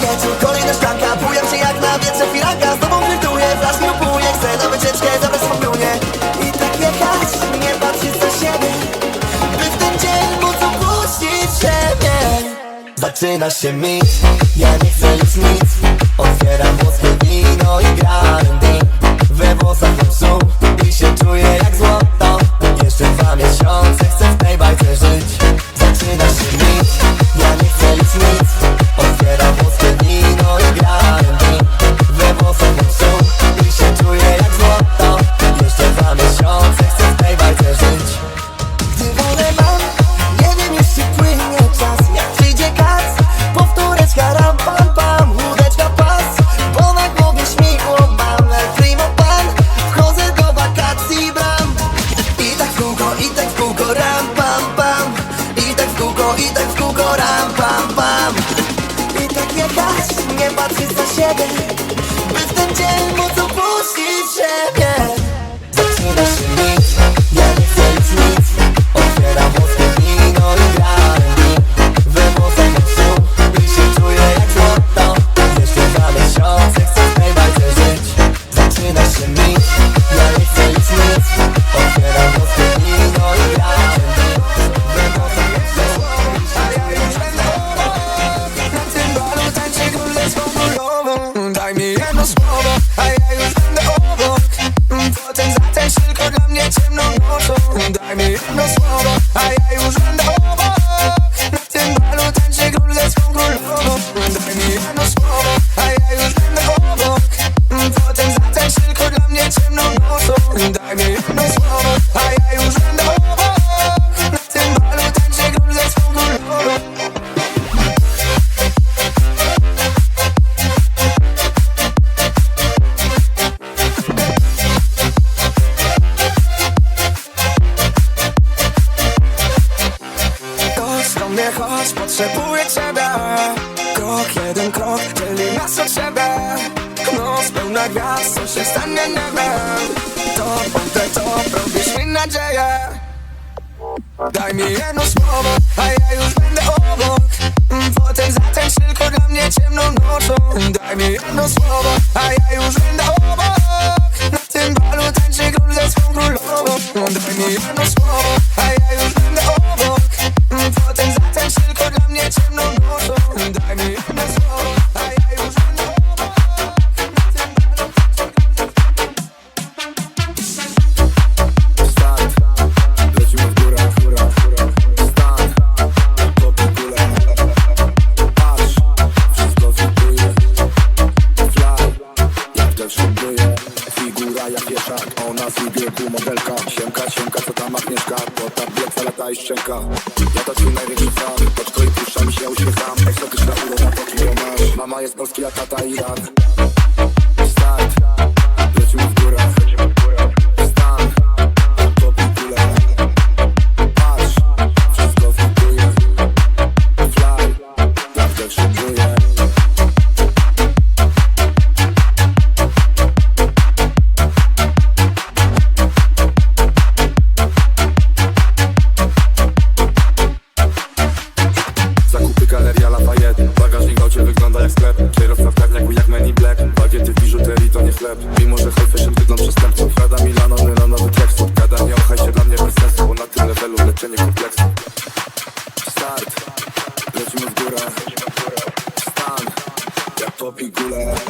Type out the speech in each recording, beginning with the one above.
wieczór. Kolejna szklanka, bujam się jak na wietrze firanka Z tobą flirtuję, wraz upuję Chcę na wycieczkę zabrać swą piunię I tak jechać, nie patrzeć za siebie. By w ten dzień móc opuścić siebie. Zaczyna się mi, ja nie chcę już nic. Otwieram włoskie wino i gram dym We włosach mam i się czuję jak złoto. Jeszcze dwa miesiące chcę w tej bajce żyć. together. Daj mi jedno słowo. dziewczynka. Ja to twój największy fan. Pod twoi puszczami się uśmiecham. Egzotyczna uroda, to kim ją masz. Mama jest Polski, a tata Iran. Start. particular.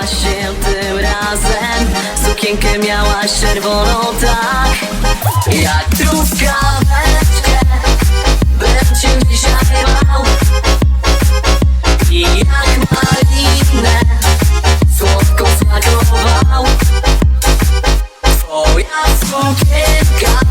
Pojawiła się tym razem. Sukienkę miałaś czerwoną tak? Jak truskaweczkę Bym cię dzisiaj bał. I jak malinę Słodko smakował Twoja sukienka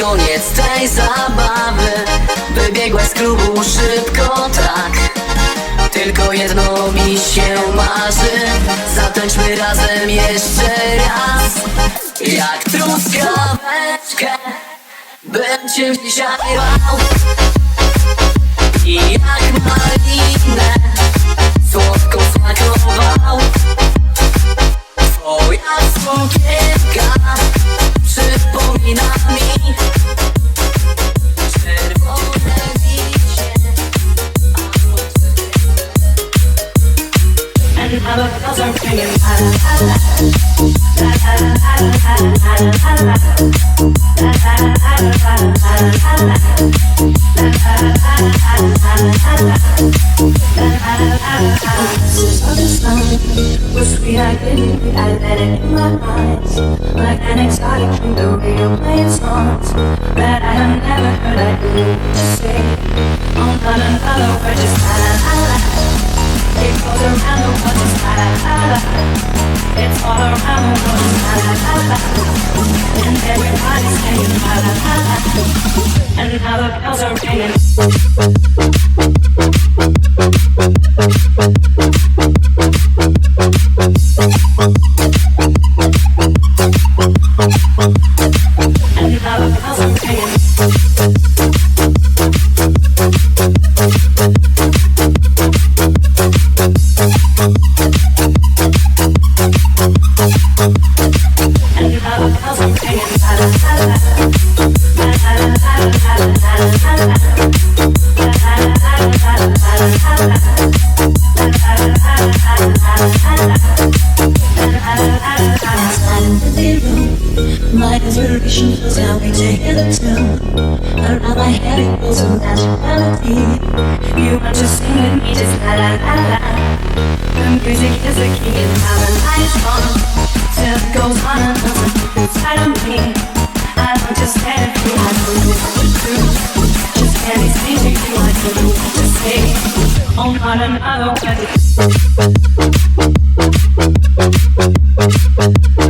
koniec tej zabawy. Wybiegłeś z klubu szybko tak. Tylko jedno mi się marzy. Zatańczmy razem jeszcze raz. Jak truskaweczkę Bym cię dzisiaj I jak malinę Słodko smakował. Twoja sukienka Przypomina mi to say Oh, not another word, just la la la It goes around the world, la It's all the world, la And everybody's la la And now the bells are ringing You want to sing with me, just la la la la. The Music is the key and having nice fun. Till it goes on and on inside of me. I don't just let it be. I don't what to do. Just to you. What to say. Oh, not another way.